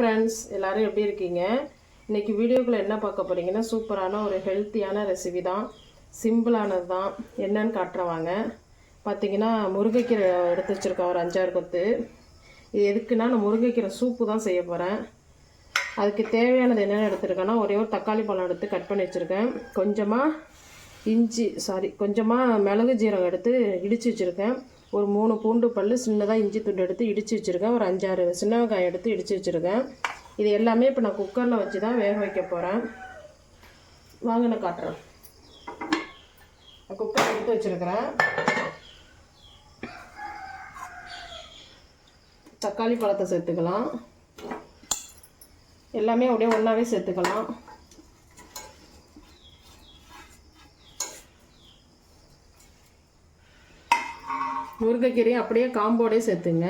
Friends எல்லோரும் எப்படி இருக்கீங்க? இன்னைக்கு வீடியோக்குள்ள என்ன பார்க்க போகிறீங்கன்னா சூப்பரான ஒரு ஹெல்த்தியான ரெசிபி தான். சிம்பிளானது தான். என்னன்னு காட்டுறவாங்க பார்த்தீங்கன்னா முருங்கைக்கீரை எடுத்து வச்சிருக்கேன் ஒரு அஞ்சாறு கொத்து. இது எதுக்குன்னா நான் முருங்கைக்கீரை சூப்பு தான் செய்ய போகிறேன் அதுக்கு தேவையானது என்னென்ன எடுத்துருக்கேன்னா ஒரே ஒரு தக்காளி பழம் எடுத்து கட் பண்ணி வச்சுருக்கேன். கொஞ்சமாக இஞ்சி சாரி கொஞ்சமாக மிளகு ஜீரகம் எடுத்து இடித்து வச்சுருக்கேன். ஒரு மூணு பூண்டு பல் சின்னதாக இஞ்சி துண்டு எடுத்து இடித்து வச்சுருக்கேன். ஒரு அஞ்சாறு சின்ன வெங்காயம் எடுத்து இடித்து வச்சுருக்கேன். இது எல்லாமே இப்போ நான் குக்கரில் வச்சு தான் வேக வைக்க போகிறேன் வாங்க நான் காட்டுறேன். குக்கர் எடுத்து வச்சுருக்கிறேன். தக்காளி பழத்தை சேர்த்துக்கலாம். எல்லாமே அப்படியே ஒன்றாவே சேர்த்துக்கலாம். முருங்கைக்கீரையும் அப்படியே காம்போடே சேர்த்துங்க.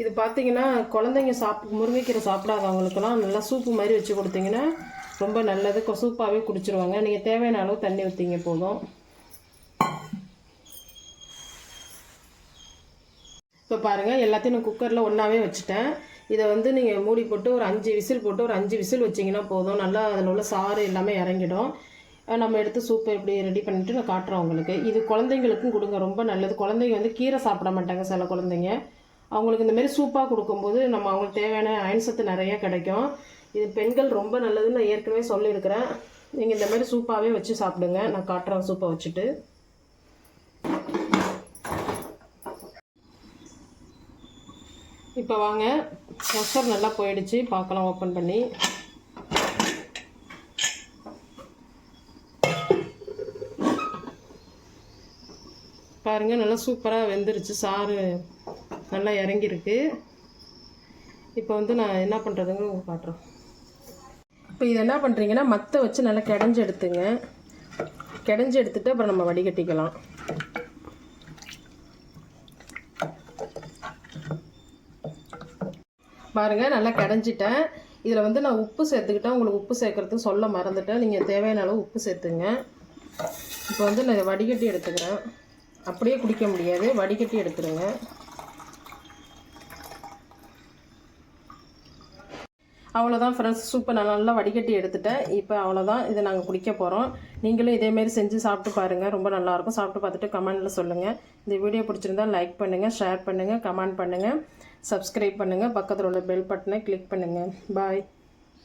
இது பார்த்தீங்கன்னா குழந்தைங்க சாப் முருங்கைக்கீரை சாப்பிடாதவங்களுக்கெல்லாம் நல்லா சூப்பு மாதிரி வச்சு கொடுத்தீங்கன்னா ரொம்ப நல்லது. சூப்பாகவே குடிச்சிருவாங்க. நீங்கள் தேவையான அளவு தண்ணி ஊற்றிங்க போதும். இப்போ பாருங்கள் எல்லாத்தையும் நான் குக்கரில் ஒன்றாவே வச்சுட்டேன். இதை வந்து நீங்கள் மூடி போட்டு ஒரு அஞ்சு விசில் போட்டு ஒரு அஞ்சு விசில் வச்சிங்கன்னா போதும். நல்லா அதில் உள்ள சாறு எல்லாமே இறங்கிடும். நம்ம எடுத்து சூப்பை எப்படி ரெடி பண்ணிவிட்டு நான் காட்டுறேன் உங்களுக்கு. இது குழந்தைங்களுக்கும் கொடுங்க ரொம்ப நல்லது. குழந்தைங்க வந்து கீரை சாப்பிட மாட்டாங்க சில குழந்தைங்க. அவங்களுக்கு இந்த மாதிரி சூப்பாக கொடுக்கும்போது நம்ம அவங்களுக்கு தேவையான அயன் சத்து நிறைய கிடைக்கும். இது பெண்கள் ரொம்ப நல்லதுன்னு நான் ஏற்கனவே சொல்லியிருக்கிறேன். நீங்கள் இந்த மாதிரி சூப்பாகவே வச்சு சாப்பிடுங்க. நான் காட்டுறேன் சூப்பை வச்சுட்டு. இப்போ வாங்க ப்ரெஷர் நல்லா போயிடுச்சு. பார்க்கலாம் ஓப்பன் பண்ணி. பாருங்கள் நல்லா சூப்பராக வெந்துருச்சு. சாறு நல்லா இறங்கியிருக்கு. இப்போ வந்து நான் என்ன பண்ணுறதுங்க உங்களுக்கு காட்டுறேன். இப்போ இது என்ன பண்ணுறீங்கன்னா மற்ற வச்சு நல்லா கிடஞ்சி எடுத்துங்க. கிடஞ்சி எடுத்துட்டு அப்புறம் நம்ம வடிகட்டிக்கலாம். பாருங்கள் நல்லா கிடஞ்சிட்டேன். இதில் வந்து நான் உப்பு சேர்த்துக்கிட்டேன். உங்களுக்கு உப்பு சேர்க்குறதுக்கு சொல்ல மறந்துட்டேன். நீங்கள் தேவையான அளவு உப்பு சேர்த்துங்க. இப்போ வந்து நான் வடிகட்டி எடுத்துக்கிறேன். அப்படியே குடிக்க முடியாது. வடிகட்டி எடுத்துருங்க. அவ்வளோதான் ஃப்ரெண்ட்ஸ் சூப்பர் நான் நல்லா வடிகட்டி எடுத்துட்டேன். இப்போ அவ்வளோதான் இதை நாங்கள் குடிக்க போகிறோம் நீங்களும் இதேமாரி செஞ்சு சாப்பிட்டு பாருங்கள் ரொம்ப நல்லாயிருக்கும் சாப்பிட்டு பார்த்துட்டு கமெண்டில் சொல்லுங்கள் இந்த வீடியோ பிடிச்சிருந்தா லைக் பண்ணுங்கள் ஷேர் பண்ணுங்கள் கமெண்ட் பண்ணுங்கள் சப்ஸ்கிரைப் பண்ணுங்கள் பக்கத்தில் உள்ள பெல் பட்டனை கிளிக் பண்ணுங்கள் பாய்